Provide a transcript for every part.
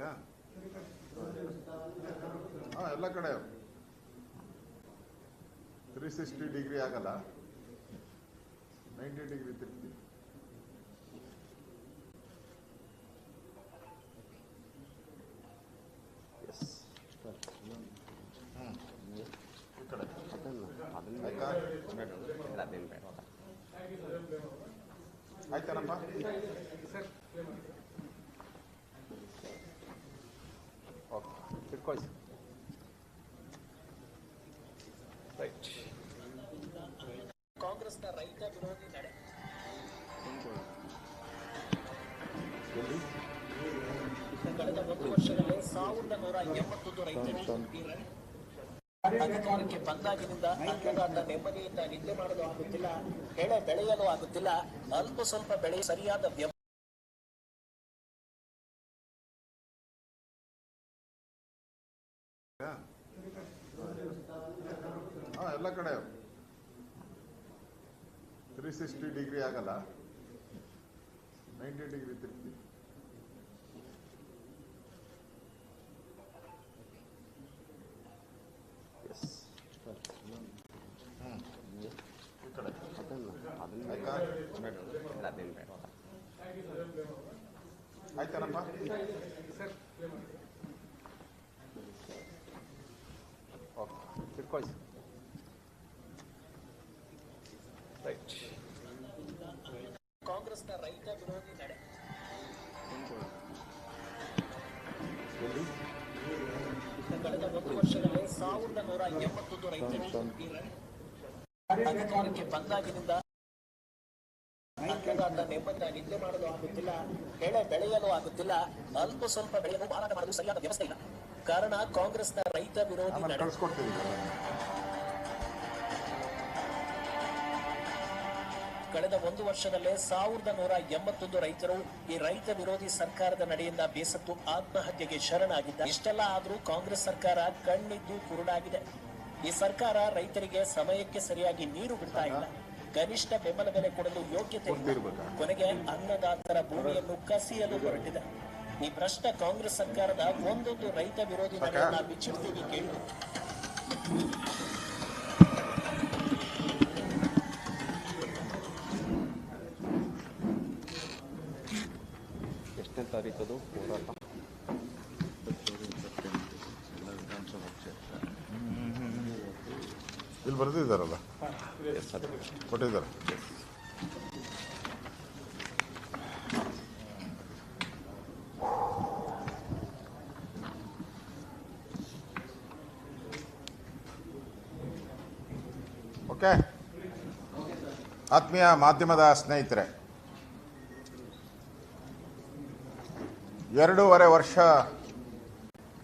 ಇವಾಗ ಹಾಂ ಎಲ್ಲ ಕಡೆ ತ್ರೀ ಸಿಕ್ಸ್ಟಿ ಡಿಗ್ರಿ ಆಗಲ್ಲ ನೈಂಟಿ ಡಿಗ್ರಿ ತಿರುಗಿ ಆಯ್ತಾನಪ್ಪ ರೈಟ್ ಕಾಂಗ್ರೆಸ್ನ ರೈತ ವಿರೋಧಿ ನಡೆ. ಕಳೆದ ಒಂದು ವರ್ಷದಲ್ಲಿ ಸಾವಿರದ ನೂರ ಎಂಬತ್ತೊಂದು ರೈತರು ಅಧಿಕಾರಕ್ಕೆ ಬಂದಾಗಿನಿಂದ ಅನ್ನದಾತ ನೆಮ್ಮದಿಯಿಂದ ನಿದ್ದೆ ಮಾಡಲು ಆಗುತ್ತಿಲ್ಲ ಬೆಳೆ ಬೆಳೆಯಲು ಆಗುತ್ತಿಲ್ಲ ಅಲ್ಪ ಸ್ವಲ್ಪ ಬೆಳೆ ಸರಿಯಾದ ಎಲ್ಲ ಕಡೆ ತ್ರೀ ಸಿಕ್ಸ್ಟಿ ಡಿಗ್ರಿ ಆಗಲ್ಲ ನೈಂಟಿ ಡಿಗ್ರಿ ತಿರ್ತಿ ಎಸ್ ಈ ಕಡೆ ಕಳೆದ ಒಂದು ವರ್ಷದಲ್ಲಿ ಸಾವಿರದ ನೂರ ಎಂಬತ್ತೊಂದು ರೈತರು ಬಂದಾಗಿನಿಂದ ನೆಮ್ಮದಿಯಿಂದ ನಿದ್ದೆ ಮಾಡಲು ಆಗುತ್ತಿಲ್ಲ ಬೆಳೆ ಬೆಳೆಯಲು ಆಗುತ್ತಿಲ್ಲ ಅಲ್ಪ ಸ್ವಲ್ಪ ಬೆಳೆಯನ್ನು ಮಾರಾಟ ಮಾಡಲು ಸರಿಯಾದ ವ್ಯವಸ್ಥೆ ಇಲ್ಲ. ಕಾರಣ ಕಾಂಗ್ರೆಸ್ನ ರೈತ ವಿರೋಧಿ ಆಮೇಲೆ ಕಳೆದ ಒಂದು ವರ್ಷದಲ್ಲೇ ಸಾವಿರದ ನೂರ ಎಂಬತ್ತೊಂದು ರೈತರು ಈ ರೈತ ವಿರೋಧಿ ಸರ್ಕಾರದ ನಡೆಯಿಂದ ಬೇಸತ್ತು ಆತ್ಮಹತ್ಯೆಗೆ ಶರಣಾಗಿದ್ದ ಇಷ್ಟೆಲ್ಲ ಆದರೂ ಕಾಂಗ್ರೆಸ್ ಸರ್ಕಾರ ಕಣ್ಣಿದ್ದು ಕುರುಡಾಗಿದೆ. ಈ ಸರ್ಕಾರ ರೈತರಿಗೆ ಸಮಯಕ್ಕೆ ಸರಿಯಾಗಿ ನೀರು ಬಿಡ್ತಾ ಇಲ್ಲ. ಕನಿಷ್ಠ ಬೆಂಬಲ ಬೆಲೆ ಕೊಡಲು ಯೋಗ್ಯತೆ ಇಲ್ಲ. ಕೊನೆಗೆ ಅನ್ನದಾತರ ಭೂಮಿಯನ್ನು ಕಸಿಯಲು ಹೊರಟಿದೆ. ಈ ಭ್ರಷ್ಟ ಕಾಂಗ್ರೆಸ್ ಸರ್ಕಾರದ ಒಂದೊಂದು ರೈತ ವಿರೋಧಿ ನಡೆಯನ್ನ ಬಿಚ್ಚಿಡ್ತೀವಿ ಕೇಳಿ. ತಾರೀಕದು ಹೋರಾಟ ಇಲ್ಲಿ ಬರೆದಿದ್ದಾರಲ್ಲ? ಕೊಟ್ಟಿದ್ದಾರೆ. ಓಕೆ ಆತ್ಮೀಯ ಮಾಧ್ಯಮದ ಸ್ನೇಹಿತರೆ ಎರಡೂವರೆ ವರ್ಷ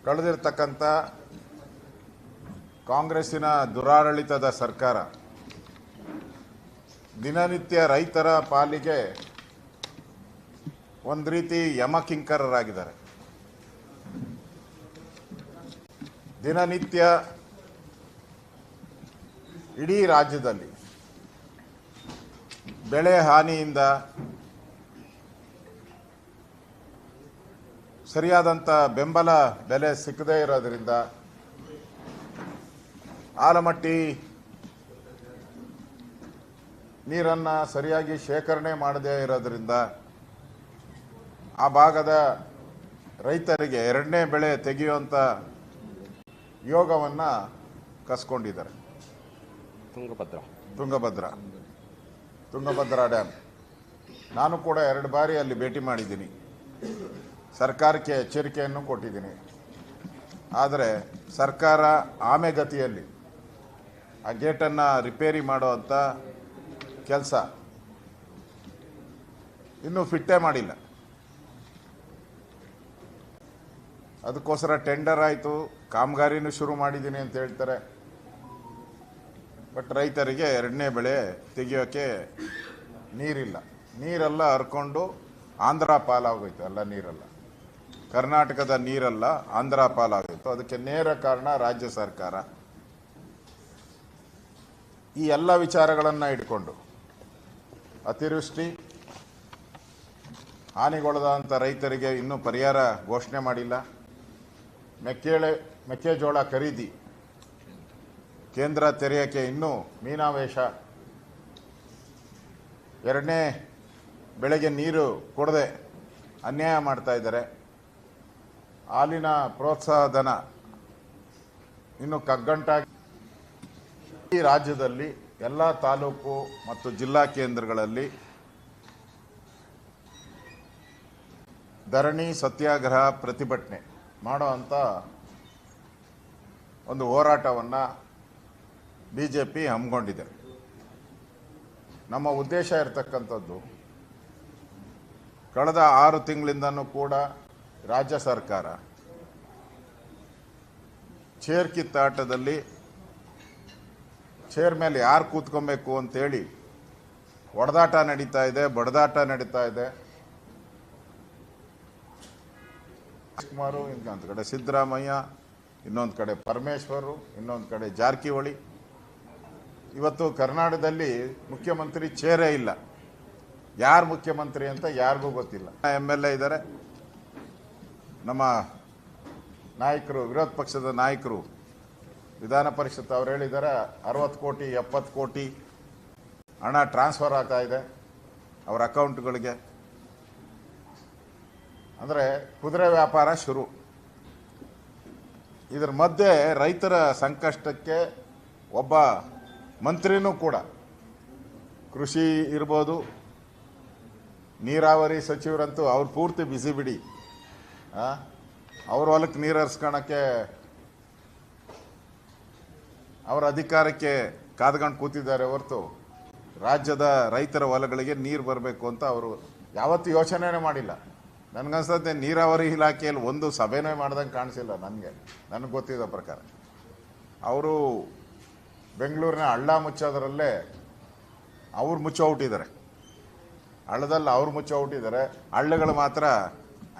ಕಳೆದಿರ್ತಕ್ಕಂಥ ಕಾಂಗ್ರೆಸ್ಸಿನ ದುರಾಡಳಿತದ ಸರ್ಕಾರ ದಿನನಿತ್ಯ ರೈತರ ಪಾಲಿಗೆ ಒಂದು ರೀತಿ ಯಮಕಿಂಕರರಾಗಿದ್ದಾರೆ. ದಿನನಿತ್ಯ ಇಡೀ ರಾಜ್ಯದಲ್ಲಿ ಬೆಳೆ ಹಾನಿಯಿಂದ ಸರಿಯಾದಂಥ ಬೆಂಬಲ ಬೆಲೆ ಸಿಕ್ಕದೇ ಇರೋದ್ರಿಂದ ಆಲಮಟ್ಟಿ ನೀರನ್ನು ಸರಿಯಾಗಿ ಶೇಖರಣೆ ಮಾಡದೇ ಇರೋದ್ರಿಂದ ಆ ಭಾಗದ ರೈತರಿಗೆ ಎರಡನೇ ಬೆಳೆ ತೆಗೆಯುವಂಥ ಯೋಗವನ್ನು ಕಸ್ಕೊಂಡಿದ್ದಾರೆ. ತುಂಗಭದ್ರ. ತುಂಗಭದ್ರ. ತುಂಗಭದ್ರಾ ಡ್ಯಾಮ್. ನಾನು ಕೂಡ ಎರಡು ಬಾರಿ ಅಲ್ಲಿ ಭೇಟಿ ಮಾಡಿದ್ದೀನಿ. ಸರ್ಕಾರಕ್ಕೆ ಎಚ್ಚರಿಕೆಯನ್ನು ಕೊಟ್ಟಿದ್ದೀನಿ. ಆದರೆ ಸರ್ಕಾರ ಆಮೆಗತಿಯಲ್ಲಿ ಆ ಗೇಟನ್ನು ರಿಪೇರಿ ಮಾಡುವಂಥ ಕೆಲಸ ಇನ್ನೂ ಫಿಟ್ಟೇ ಮಾಡಿಲ್ಲ. ಅದಕ್ಕೋಸ್ಕರ ಟೆಂಡರ್ ಆಯಿತು, ಕಾಮಗಾರಿನೂ ಶುರು ಮಾಡಿದ್ದೀನಿ ಅಂತ ಹೇಳ್ತಾರೆ. ಬಟ್ ರೈತರಿಗೆ ಎರಡನೇ ಬೆಳೆ ತೆಗಿಯೋಕ್ಕೆ ನೀರಿಲ್ಲ. ನೀರೆಲ್ಲ ಹರ್ಕೊಂಡು ಆಂಧ್ರ ಪಾಲಾಗೋಯ್ತು, ಎಲ್ಲ ನೀರೆಲ್ಲ. ಕರ್ನಾಟಕದ ನೀರಲ್ಲ, ಆಂಧ್ರ ಪಾಲಾಗಿತ್ತು. ಅದಕ್ಕೆ ನೇರ ಕಾರಣ ರಾಜ್ಯ ಸರ್ಕಾರ. ಈ ಎಲ್ಲ ವಿಚಾರಗಳನ್ನು ಇಟ್ಕೊಂಡು ಅತಿವೃಷ್ಟಿ ಹಾನಿಗೊಳದಂಥ ರೈತರಿಗೆ ಇನ್ನೂ ಪರಿಹಾರ ಘೋಷಣೆ ಮಾಡಿಲ್ಲ. ಮೆಕ್ಕೆಳೆ, ಮೆಕ್ಕೆಜೋಳ ಖರೀದಿ ಕೇಂದ್ರ ತೆರೆಯೋಕ್ಕೆ ಇನ್ನೂ ಮೀನಾವೇಶ. ಎರಡನೇ ಬೆಳೆಗೆ ನೀರು ಕೊಡದೆ ಅನ್ಯಾಯ ಮಾಡ್ತಾ ಇದ್ದಾರೆ. ಹಾಲಿನ ಪ್ರೋತ್ಸಾಹಧನ ಇನ್ನು ಕಗ್ಗಂಟಾಗಿ ಈ ರಾಜ್ಯದಲ್ಲಿ ಎಲ್ಲ ತಾಲೂಕು ಮತ್ತು ಜಿಲ್ಲಾ ಕೇಂದ್ರಗಳಲ್ಲಿ ಧರಣಿ ಸತ್ಯಾಗ್ರಹ ಪ್ರತಿಭಟನೆ ಮಾಡೋ ಅಂತ ಒಂದು ಹೋರಾಟವನ್ನು ಬಿ ಜೆ ಪಿ ಹಮ್ಮಿಕೊಂಡಿದೆ. ನಮ್ಮ ಉದ್ದೇಶ ಇರತಕ್ಕಂಥದ್ದು, ಕಳೆದ ಆರು ತಿಂಗಳಿಂದನೂ ಕೂಡ ರಾಜ್ಯ ಸರ್ಕಾರ ಚೇರ್ ಕಿತ್ತಾಟದಲ್ಲಿ ಚೇರ್ ಮೇಲೆ ಯಾರು ಕೂತ್ಕೊಬೇಕು ಅಂತೇಳಿ ಹೊಡೆದಾಟ ನಡೀತಾ ಇದೆ, ಬಡದಾಟ ನಡೀತಾ ಇದೆ. ಕುಮಾರು, ಇನ್ನೊಂದು ಕಡೆ ಸಿದ್ದರಾಮಯ್ಯ, ಇನ್ನೊಂದು ಕಡೆ ಪರಮೇಶ್ವರು, ಇನ್ನೊಂದು ಕಡೆ ಜಾರಕಿಹೊಳಿ. ಇವತ್ತು ಕರ್ನಾಟಕದಲ್ಲಿ ಮುಖ್ಯಮಂತ್ರಿ ಚೇರೇ ಇಲ್ಲ. ಯಾರು ಮುಖ್ಯಮಂತ್ರಿ ಅಂತ ಯಾರಿಗೂ ಗೊತ್ತಿಲ್ಲ. ಎಂ ಎಲ್ ಎ ಇದ್ದಾರೆ. ನಮ್ಮ ನಾಯಕರು, ವಿರೋಧ ಪಕ್ಷದ ನಾಯಕರು, ವಿಧಾನ ಪರಿಷತ್ ಅವ್ರು ಹೇಳಿದ್ದಾರೆ, ಅರವತ್ತು ಕೋಟಿ, ಎಪ್ಪತ್ತು ಕೋಟಿ ಹಣ ಟ್ರಾನ್ಸ್ಫರ್ ಆಗ್ತಾ ಇದೆ ಅವರ ಅಕೌಂಟ್ಗಳಿಗೆ ಅಂದರೆ ಕುದುರೆ ವ್ಯಾಪಾರ ಶುರು ಇದರ ಮಧ್ಯೆ ರೈತರ ಸಂಕಷ್ಟಕ್ಕೆ ಒಬ್ಬ ಮಂತ್ರಿನೂ ಕೂಡ ಕೃಷಿ ಇರ್ಬೋದು, ನೀರಾವರಿ ಸಚಿವರಂತೂ ಅವ್ರು ಪೂರ್ತಿ ಬಿಸಿ ಬಿಡಿ? ಅವ್ರ ಹೊಲಕ್ಕೆ ನೀರು ಹರಿಸ್ಕೊಳಕ್ಕೆ ಅವರ ಅಧಿಕಾರಕ್ಕೆ ಕಾದ್ಕೊಂಡು ಕೂತಿದ್ದಾರೆ ಹೊರತು ರಾಜ್ಯದ ರೈತರ ಹೊಲಗಳಿಗೆ ನೀರು ಬರಬೇಕು ಅಂತ ಅವರು ಯಾವತ್ತೂ ಯೋಚನೆನೇ ಮಾಡಿಲ್ಲ. ನನಗನ್ಸತ್ತೆ ನೀರಾವರಿ ಇಲಾಖೆಯಲ್ಲಿ ಒಂದು ಸಭೆನೇ ಮಾಡ್ದಂಗೆ ಕಾಣಿಸಿಲ್ಲ ನನಗೆ. ನನಗೆ ಗೊತ್ತಿದ್ದ ಪ್ರಕಾರ. ಅವರು ಬೆಂಗಳೂರಿನ ಹಳ್ಳ ಮುಚ್ಚೋದ್ರಲ್ಲೇ ಅವ್ರು ಮುಚ್ಚೋಬಿಟ್ಟಿದ್ದಾರೆ ಹಳ್ಳದಲ್ಲಿ ಅವ್ರು ಮುಚ್ಚೋಬಿಟ್ಟಿದ್ದಾರೆ ಹಳ್ಳಗಳು ಮಾತ್ರ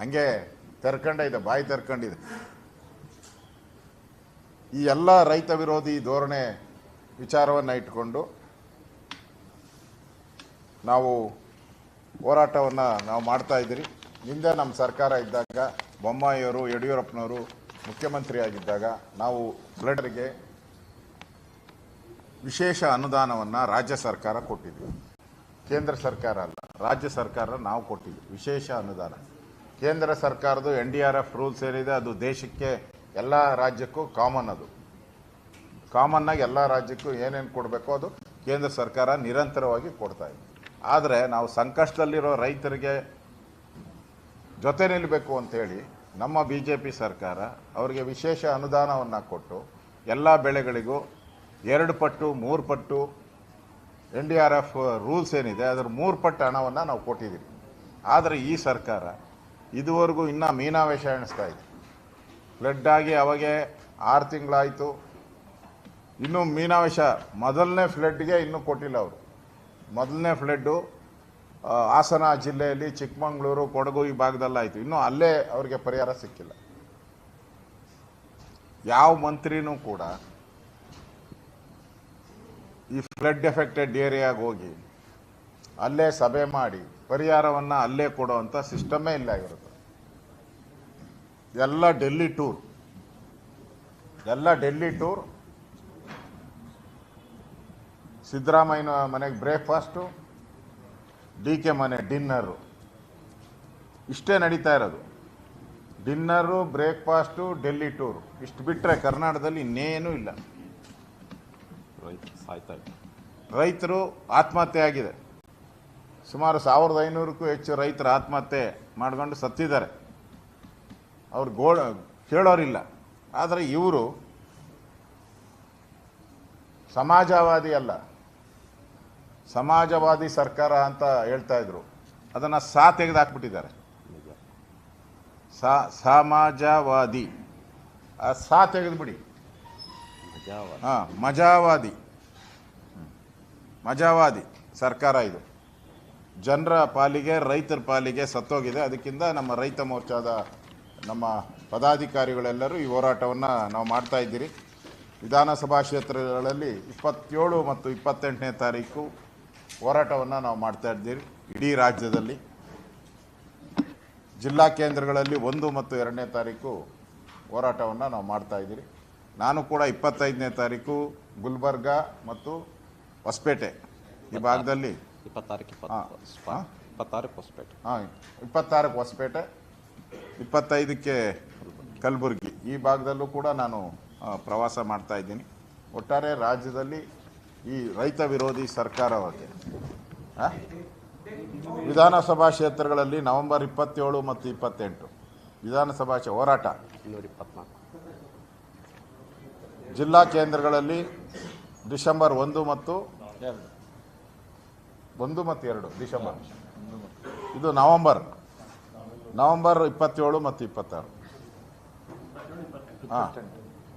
ಹಂಗೆ ತೆರ್ಕೊಂಡೇ ಇದೆ ಬಾಯಿ ತೆರ್ಕೊಂಡಿದೆ. ಈ ಎಲ್ಲ ರೈತ ವಿರೋಧಿ ಧೋರಣೆ ವಿಚಾರವನ್ನು ಇಟ್ಕೊಂಡು ನಾವು ಹೋರಾಟವನ್ನು ನಾವು ಮಾಡ್ತಾ ಇದ್ದೀರಿ. ಹಿಂದೆ ನಮ್ಮ ಸರ್ಕಾರ ಇದ್ದಾಗ, ಬೊಮ್ಮಾಯಿಯವರು, ಯಡಿಯೂರಪ್ಪನವರು ಮುಖ್ಯಮಂತ್ರಿ ಆಗಿದ್ದಾಗ ನಾವು ಫ್ಲಡ್ಗೆ ವಿಶೇಷ ಅನುದಾನವನ್ನು ರಾಜ್ಯ ಸರ್ಕಾರ ಕೊಟ್ಟಿದ್ವಿ. ಕೇಂದ್ರ ಸರ್ಕಾರ ಅಲ್ಲ, ರಾಜ್ಯ ಸರ್ಕಾರ ನಾವು ಕೊಟ್ಟಿದ್ವಿ, ವಿಶೇಷ ಅನುದಾನ. ಕೇಂದ್ರ ಸರ್ಕಾರದ N D R F rules ಏನಿದೆ, ಅದು ದೇಶಕ್ಕೆ ಎಲ್ಲ ರಾಜ್ಯಕ್ಕೂ ಕಾಮನ್ ಅದು. ಕಾಮನ್ನಾಗಿ ಎಲ್ಲ ರಾಜ್ಯಕ್ಕೂ ಏನೇನು ಕೊಡಬೇಕೋ ಅದು ಕೇಂದ್ರ ಸರ್ಕಾರ ನಿರಂತರವಾಗಿ ಕೊಡ್ತಾ ಇದೆ. ಆದರೆ ನಾವು ಸಂಕಷ್ಟದಲ್ಲಿರೋ ರೈತರಿಗೆ ಜೊತೆ ನಿಲ್ಲಬೇಕು ಅಂತೇಳಿ ನಮ್ಮ ಬಿ ಜೆ ಪಿ ಸರ್ಕಾರ ಅವರಿಗೆ ವಿಶೇಷ ಅನುದಾನವನ್ನು ಕೊಟ್ಟು ಎಲ್ಲ ಬೆಳೆಗಳಿಗೂ ಎರಡು ಪಟ್ಟು, ಮೂರು ಪಟ್ಟು N D R F rules ಏನಿದೆ, ಅದರ ಮೂರು ಪಟ್ಟು ಹಣವನ್ನು ನಾವು ಕೊಟ್ಟಿದ್ದೀವಿ. ಆದರೆ ಈ ಸರ್ಕಾರ ಇದುವರೆಗೂ ಇನ್ನೂ ಮೀನಾವೇಶ ಎಣಿಸ್ತಾ ಇದೆ. ಫ್ಲಡ್ ಆಗಿ ಅವಾಗೆ ಆರು ತಿಂಗಳಾಯಿತು. ಇನ್ನೂ ಮೀನಾವೇಶ ಮೊದಲನೇ ಫ್ಲಡ್ಗೆ ಇನ್ನೂ ಕೊಟ್ಟಿಲ್ಲ ಅವರು. ಮೊದಲನೇ ಫ್ಲಡ್ಡು ಹಾಸನ ಜಿಲ್ಲೆಯಲ್ಲಿ ಚಿಕ್ಕಮಗಳೂರು, ಕೊಡಗು ಈ ಭಾಗದಲ್ಲಾಯಿತು. ಇನ್ನೂ ಅಲ್ಲೇ ಅವರಿಗೆ ಪರಿಹಾರ ಸಿಕ್ಕಿಲ್ಲ. ಯಾವ ಮಂತ್ರಿನೂ ಕೂಡ ಈ ಫ್ಲಡ್ ಎಫೆಕ್ಟೆಡ್ ಏರಿಯಾಗೆ ಹೋಗಿ ಅಲ್ಲೇ ಸಭೆ ಮಾಡಿ ಪರಿಹಾರವನ್ನು ಅಲ್ಲೇ ಕೊಡುವಂಥ ಸಿಸ್ಟಮೇ ಇಲ್ಲ ಇರುತ್ತೆ ಎಲ್ಲ ಡೆಲ್ಲಿ ಟೂರ್ ಎಲ್ಲ ಡೆಲ್ಲಿ ಟೂರ್. ಸಿದ್ದರಾಮಯ್ಯನ ಮನೆಗೆ ಬ್ರೇಕ್ಫಾಸ್ಟು ಡಿ ಕೆ ಮನೆ ಡಿನ್ನರು. ಇಷ್ಟೇ ನಡೀತಾ ಇರೋದು. Dinner breakfast Delhi tour. ಇಷ್ಟು ಬಿಟ್ಟರೆ ಕರ್ನಾಟಕದಲ್ಲಿ ಇನ್ನೇನೂ ಇಲ್ಲ. ರೈತರು ಆತ್ಮಹತ್ಯೆ ಆಗಿದೆ. ಸುಮಾರು ಸಾವಿರದ ಐನೂರಕ್ಕೂ ಹೆಚ್ಚು ರೈತರು ಆತ್ಮಹತ್ಯೆ ಮಾಡ್ಕೊಂಡು ಸತ್ತಿದ್ದಾರೆ. ಅವ್ರು ಗೋಳ ಕೇಳೋರಿಲ್ಲ ಆದರೆ ಇವರು ಸಮಾಜವಾದಿ ಅಲ್ಲ. ಸಮಾಜವಾದಿ ಸರ್ಕಾರ ಅಂತ ಹೇಳ್ತಾ ಇದ್ರು. ಅದನ್ನು ಸಾ ತೆಗೆದು ಹಾಕ್ಬಿಟ್ಟಿದ್ದಾರೆ ಸಾ ಸಮಾಜವಾದಿ. ಆ ಸಾ ತೆಗೆದುಬಿಡಿ. ಹಾಂ ಮಜಾವಾದಿ. ಮಜಾವಾದಿ ಸರ್ಕಾರ ಇದು. ಜನರ ಪಾಲಿಗೆ, ರೈತರ ಪಾಲಿಗೆ ಸತ್ತೋಗಿದೆ. ಅದಕ್ಕಿಂತ ನಮ್ಮ ರೈತ ಮೋರ್ಚಾದ ನಮ್ಮ ಪದಾಧಿಕಾರಿಗಳೆಲ್ಲರೂ ಈ ಹೋರಾಟವನ್ನು ನಾವು ಮಾಡ್ತಾ ಇದ್ದೀರಿ. ವಿಧಾನಸಭಾ ಕ್ಷೇತ್ರಗಳಲ್ಲಿ ಇಪ್ಪತ್ತೇಳು ಮತ್ತು ಇಪ್ಪತ್ತೆಂಟನೇ ತಾರೀಕು ಹೋರಾಟವನ್ನು ನಾವು ಮಾಡ್ತಾ ಇದ್ದೀರಿ ಇಡೀ ರಾಜ್ಯದಲ್ಲಿ. ಜಿಲ್ಲಾ ಕೇಂದ್ರಗಳಲ್ಲಿ ಒಂದು ಮತ್ತು ಎರಡನೇ ತಾರೀಕು ಹೋರಾಟವನ್ನು ನಾವು ಮಾಡ್ತಾ ಇದ್ದೀರಿ. ನಾನು ಕೂಡ ಇಪ್ಪತ್ತೈದನೇ ತಾರೀಕು ಗುಲ್ಬರ್ಗ ಮತ್ತು ಹೊಸಪೇಟೆ ಈ ಭಾಗದಲ್ಲಿ ಇಪ್ಪತ್ತಾರಕ್ಕೆ ಇಪ್ಪತ್ತಾರಕ್ಕೆ ಹೊಸಪೇಟೆ ಹಾಂ ಇಪ್ಪತ್ತಾರಕ್ಕೆ ಹೊಸಪೇಟೆ ಇಪ್ಪತ್ತೈದಕ್ಕೆ ಕಲಬುರಗಿ. ಈ ಭಾಗದಲ್ಲೂ ಕೂಡ ನಾನು ಪ್ರವಾಸ ಮಾಡ್ತಾ ಇದ್ದೀನಿ. ಒಟ್ಟಾರೆ ರಾಜ್ಯದಲ್ಲಿ ಈ ರೈತ ವಿರೋಧಿ ಸರ್ಕಾರವಾಗಿ? ವಿಧಾನಸಭಾ ಕ್ಷೇತ್ರಗಳಲ್ಲಿ ನವೆಂಬರ್ ಇಪ್ಪತ್ತೇಳು ಮತ್ತು ಇಪ್ಪತ್ತೆಂಟು. ವಿಧಾನಸಭಾ ಹೋರಾಟ. ಜಿಲ್ಲಾ ಕೇಂದ್ರಗಳಲ್ಲಿ ಡಿಸೆಂಬರ್ ಒಂದು ಮತ್ತು ಒಂದು ಮತ್ತು ಎರಡು, ಡಿಸೆಂಬರ್. ಇದು ನವೆಂಬರ್. ನವೆಂಬರ್ ಇಪ್ಪತ್ತೇಳು ಮತ್ತು ಇಪ್ಪತ್ತಾರು. ಹಾಂ.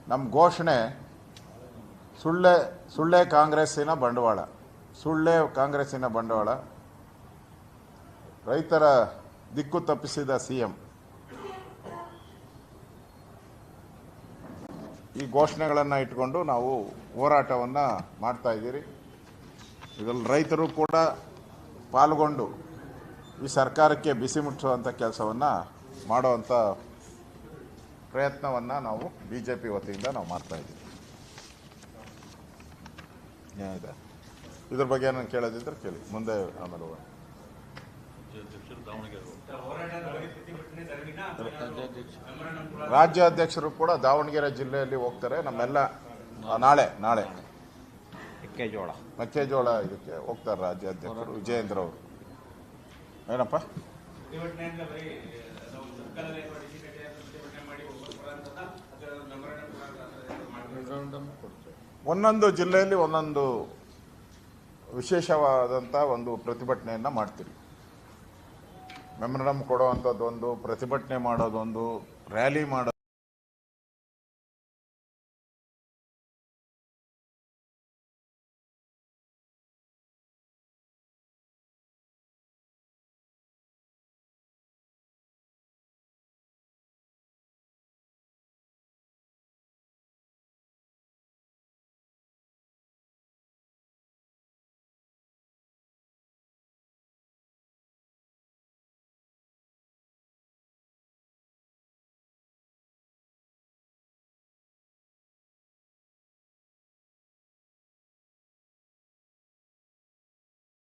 ನಮ್ಮ ಘೋಷಣೆ ಸುಳ್ಳೆ ಸುಳ್ಳೆ ಕಾಂಗ್ರೆಸ್ಸಿನ ಬಂಡವಾಳ. ಸುಳ್ಳೆ ಕಾಂಗ್ರೆಸ್ಸಿನ ಬಂಡವಾಳ. ರೈತರ ದಿಕ್ಕು ತಪ್ಪಿಸಿದ ಸಿ ಎಂ ಈ ಘೋಷಣೆಗಳನ್ನು ಇಟ್ಕೊಂಡು ನಾವು ಹೋರಾಟವನ್ನು ಮಾಡ್ತಾ ಇದ್ದೀರಿ. ಇದರಲ್ಲಿ ರೈತರು ಕೂಡ ಪಾಲ್ಗೊಂಡು ಈ ಸರ್ಕಾರಕ್ಕೆ ಬಿಸಿ ಮುಟ್ಟುವಂಥ ಕೆಲಸವನ್ನು ಮಾಡುವಂಥ ಪ್ರಯತ್ನವನ್ನು ನಾವು ಬಿ ಜೆ ಪಿ ವತಿಯಿಂದ ನಾವು ಮಾಡ್ತಾಯಿದ್ದೀವಿ ಏನಿದೆ ಇದ್ರ ಬಗ್ಗೆ ನಾನು ಕೇಳೋದಿದ್ರೆ ಕೇಳಿ. ಮುಂದೆ ಆಮೇಲೆ. ರಾಜ್ಯ ಅಧ್ಯಕ್ಷರು ಕೂಡ ದಾವಣಗೆರೆ ಜಿಲ್ಲೆಯಲ್ಲಿ ಹೋಗ್ತಾರೆ. ನಮ್ಮೆಲ್ಲ ನಾಳೆ ನಾಳೆ. ಮೆಕ್ಕೆಜೋಳ. ಮೆಕ್ಕೆಜೋಳ ಇದಕ್ಕೆ ಹೋಗ್ತಾರೆ ರಾಜ್ಯಾಧ್ಯಕ್ಷರು ವಿಜಯೇಂದ್ರ ಅವರು. ಏನಪ್ಪ? ಒಂದೊಂದು ಜಿಲ್ಲೆಯಲ್ಲಿ ಒಂದೊಂದು ವಿಶೇಷವಾದಂಥ ಒಂದು ಪ್ರತಿಭಟನೆಯನ್ನು ಮಾಡ್ತೀವಿ ಮೆಮೊರಂ ಕೊಡುವಂಥದ್ದೊಂದು ಪ್ರತಿಭಟನೆ ಮಾಡೋದೊಂದು ರ್ಯಾಲಿ ಮಾಡೋದು